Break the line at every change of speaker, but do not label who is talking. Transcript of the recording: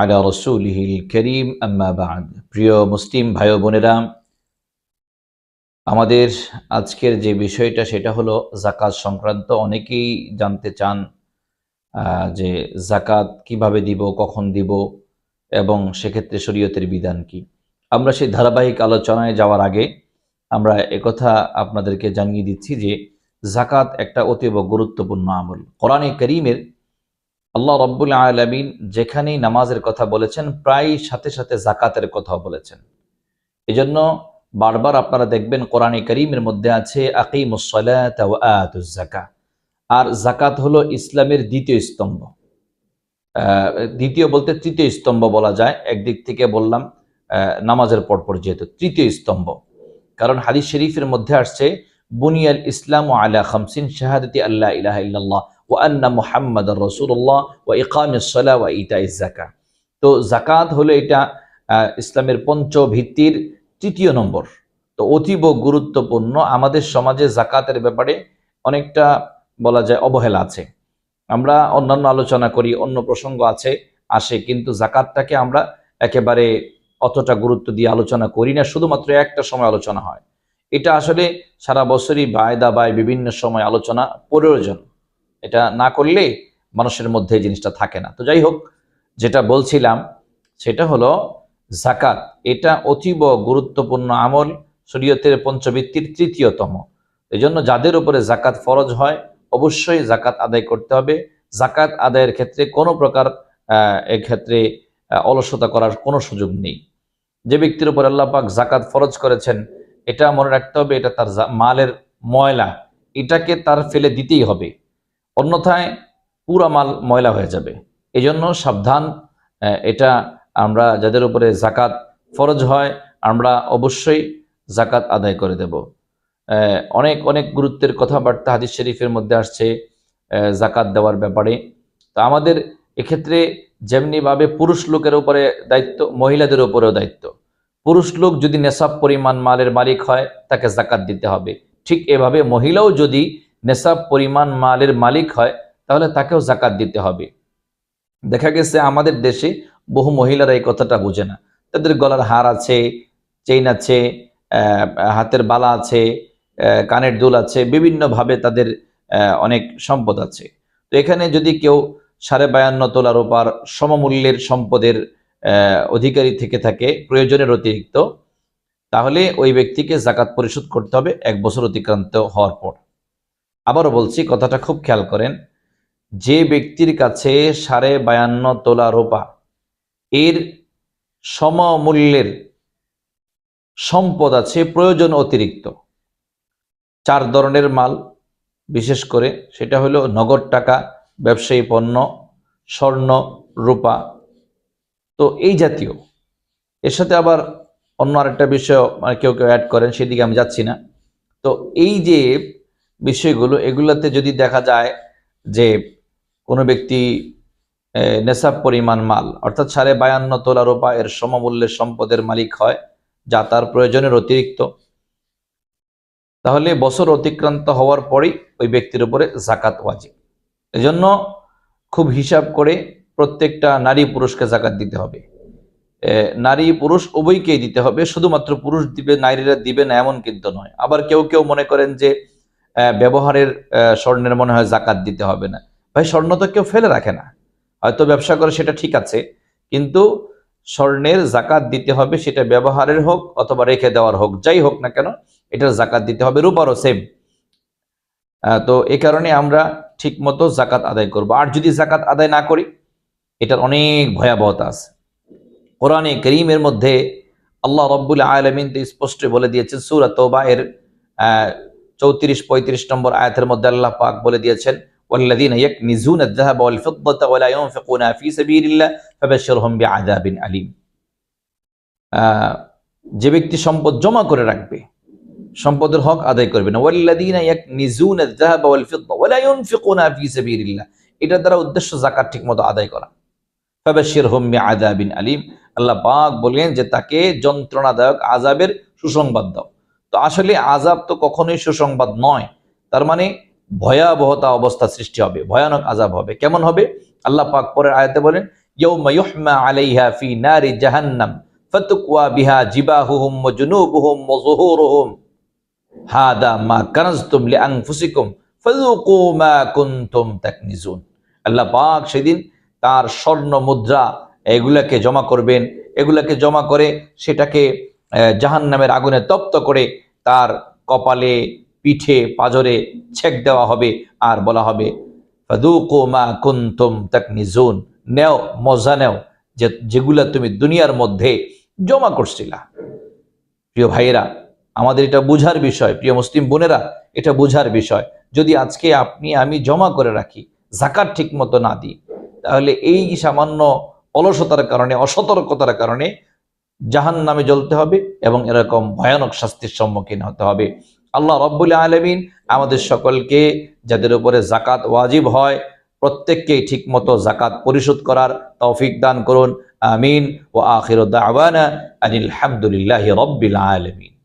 আলা রসুলিহিল করিম প্রিয় মুসলিম ভাই বোনেরা, আমাদের আজকের যে বিষয়টা সেটা হলো জাকাত সংক্রান্ত। অনেকেই জানতে চান যে জাকাত কীভাবে দিব, কখন দিব এবং সেক্ষেত্রে শরীয়তের বিধান কি। আমরা সেই ধারাবাহিক আলোচনায় যাওয়ার আগে আমরা একথা আপনাদেরকে জানিয়ে দিচ্ছি যে জাকাত একটা অতীব গুরুত্বপূর্ণ আমল। কোরআনে করিমের আল্লাহ রব্বুল আলমিন যেখানেই নামাজের কথা বলেছেন প্রায় সাথে সাথে জাকাতের কথাও বলেছেন। এজন্য বারবার আপনারা দেখবেন কোরআনে করিমের মধ্যে আছে আকিমুসলাত আর জাকাত হলো ইসলামের দ্বিতীয় স্তম্ভ। দ্বিতীয় বলতে তৃতীয় স্তম্ভ বলা যায়। একদিক থেকে বললাম নামাজের পরপর যেহেতু তৃতীয় স্তম্ভ। কারণ হাদিস শরীফের মধ্যে আসছে, বুনিয়াল ইসলাম আলা খামসিন, শাহাদতি আল্লাহ ইলাহা ও আন্না মুহাম্মদ রসুল্লাহ ও ইকামিসলা ও ইতা জাকা তো জাকাত হলো এটা ইসলামের পঞ্চ ভিত্তির তৃতীয় নম্বর। তো অতীব গুরুত্বপূর্ণ। আমাদের সমাজে জাকাতের ব্যাপারে অনেকটা বলা যায় অবহেলা আছে। আমরা অন্যান্য আলোচনা করি, অন্য প্রসঙ্গ আছে, আসে, কিন্তু জাকাতটাকে আমরা একেবারে অতটা গুরুত্ব দিয়ে আলোচনা করি না, শুধুমাত্র একটা সময় আলোচনা হয়। এটা আসলে সারা বছরই বায়দা বায় বিভিন্ন সময় আলোচনা প্রয়োজন। এটা না করলে মানুষের মধ্যে এই জিনিসটা থাকে না। তো যাই হোক যেটা বলছিলাম সেটা হলো জাকাত এটা অতীব গুরুত্বপূর্ণ আমল শরীয়তের পঞ্চবৃত্তির তৃতীয়তম। এজন্য যাদের উপরে জাকাত ফরজ হয় অবশ্যই জাকাত আদায় করতে হবে। জাকাত আদায়ের ক্ষেত্রে কোনো প্রকার আহ, এক্ষেত্রে অলসতা করার কোনো সুযোগ নেই। যে ব্যক্তির উপর আল্লাহ পাক জাকাত ফরজ করেছেন এটা মনে রাখতে হবে এটা তার মালের ময়লা। এটাকে তার ফেলে দিতেই হবে। অন্যথায় পুরা মাল ময়লা হয়ে যাবে। এই জন্য সাবধান এটা আমরা যাদের উপরে জাকাত ফরজ হয়, আমরা অবশ্যই জাকাত আদায় করে দেব। অনেক অনেক গুরুত্বের কথাবার্তা হাদিস শরীফের মধ্যে আসছে জাকাত দেওয়ার ব্যাপারে। তো আমাদের এক্ষেত্রে যেমনিভাবে পুরুষ লোকের উপরে দায়িত্ব, মহিলাদের উপরেও দায়িত্ব। পুরুষ লোক যদি নেশাব পরিমাণ মালের মালিক হয়, তাকে জাকাত দিতে হবে। ঠিক এভাবে মহিলাও যদি নেশাব পরিমাণ মালের মালিক হয়, তাহলে তাকেও জাকাত দিতে হবে। দেখা গেছে আমাদের দেশে বহু মহিলারা এই কথাটা বোঝে না। তাদের গলার হার আছে, চেইন আছে হাতের বালা আছে কানের দুল আছে, বিভিন্নভাবে তাদের অনেক সম্পদ আছে। তো এখানে যদি কেউ সাড়ে বায়ান্ন তোলার ওপার সমমূল্যের সম্পদের অধিকারী থেকে থাকে, প্রয়োজনের অতিরিক্ত, তাহলে ওই ব্যক্তিকে জাকাত পরিশোধ করতে হবে, এক বছর অতিক্রান্ত হওয়ার পর। আবারও বলছি, কথাটা খুব খেয়াল করেন, যে ব্যক্তির কাছে সাড়ে বায়ান্ন তোলা রোপা, এর সমমূল্যের সম্পদ আছে প্রয়োজন অতিরিক্ত। চার ধরনের মাল, বিশেষ করে সেটা হলো নগদ টাকা, ব্যবসায়ী পণ্য, স্বর্ণ, রূপা। তো এই জাতীয়। এর সাথে আবার অন্য আরেকটা বিষয় মানে কেউ কেউ অ্যাড করেন, সেদিকে আমি যাচ্ছি না। তো এই যে বিষয়গুলো, এগুলাতে যদি দেখা যায় যে কোনো ব্যক্তি নেশাব পরিমাণ মাল, অর্থাৎ সাড়ে বায়ান্ন তোলা রোপা এর সমমূল্যের সম্পদের মালিক হয়, যা তার প্রয়োজনের অতিরিক্ত, তাহলে বছর অতিক্রান্ত হওয়ার পরেই ওই ব্যক্তির উপরে জাকাত ওয়াজিব। এজন্য খুব হিসাব করে প্রত্যেকটা নারী পুরুষকে জাকাত দিতে হবে। নারী পুরুষ উভয়কেই দিতে হবে, শুধুমাত্র পুরুষ দিবে, নারীরা দিবে না, এমন কিন্তু নয়। আবার কেউ কেউ মনে করেন যে ব্যবহারের আহ, স্বর্ণের মনে হয় জাকাত দিতে হবে না। ভাই স্বর্ণ তো কেউ ফেলে রাখে না। হয়তো ব্যবসা করে সেটা ঠিক আছে কিন্তু স্বর্ণের জাকাত দিতে হবে সেটা ব্যবহারের হোক অথবা রেখে দেওয়ার হোক যাই হোক না কেন এটার জাকাত দিতে হবে রূপারও সেম তো এই কারণে আমরা ঠিক মতো জাকাত আদায় করব। আর যদি জাকাত আদায় না করি এটার অনেক ভয়াবহতা আছে। কোরআনে করিমের মধ্যে আল্লাহ রব্বুল আলমিন স্পষ্ট বলে দিয়েছেন সুরা তোবা এর চৌত্রিশ পঁয়ত্রিশ নম্বর আয়াতের মধ্যে আল্লাহ পাক বলে দিয়েছেন والذين يكنزون الذهب والفضة ولا ينفقونها في سبيل الله فبشرهم بعذاب أليم আহ, যে ব্যক্তি সম্পদ জমা করে রাখবে সম্পদের হক আদায় করবে না ওয়াল্লাযীনা ইয়াকনিজুনা আয-যাহাব ওয়াল ফিদ্দা ওয়া লা ইউনফিকুনা ফি সাবিলিল্লাহ এটার দ্বারা উদ্দেশ্য যাকাত ঠিকমতো আদায় করা ফাবাশশিরহুম বিআযাবিন আলীম আল্লাহ পাক বলেন যে তাকে যন্ত্রণাদায়ক আযাবের সুসংবাদ দাও তো আসলে আযাব তো কখনোই সুসংবাদ নয়। তার মানে ভয়াবহতা অবস্থা সৃষ্টি হবে, ভয়ানক আজাব হবে। কেমন হবে? আল্লাহ পাক পরের আয়াতে বলেন আলাইহা ফি জাহান্নাম বিহা মা আল্লাহ পাক সেদিন তার স্বর্ণ মুদ্রা এগুলাকে জমা করবেন। এগুলাকে জমা করে সেটাকে জাহান্নামের আগুনে তপ্ত করে তার কপালে, পিঠে, পাজরে ছেক দেওয়া হবে আর বলা হবে মা কুনতুম তাকনিজুন। নেও, মজা নেও যে, যেগুলা তুমি দুনিয়ার মধ্যে জমা করছিলা। প্রিয় ভাইয়েরা, আমাদের এটা বুঝার বিষয়। প্রিয় মুসলিম বোনেরা, এটা বুঝার বিষয়। যদি আজকে আপনি, আমি জমা করে রাখি, জাকাত ঠিক মতো না দিই, তাহলে এই সামান্য অলসতার কারণে, অসতর্কতার কারণে জাহান নামে জ্বলতে হবে এবং এরকম ভয়ানক শাস্তির সম্মুখীন হতে হবে। আল্লাহ রব্বুল আলমিন আমাদের সকলকে, যাদের উপরে জাকাত ওয়াজিব হয়, প্রত্যেককেই ঠিক মতো জাকাত পরিশোধ করার তৌফিক দান করুন। আমিন। ও আখির দাওয়ানা আনিল হামদুলিল্লাহ রব্বিল আলমিন।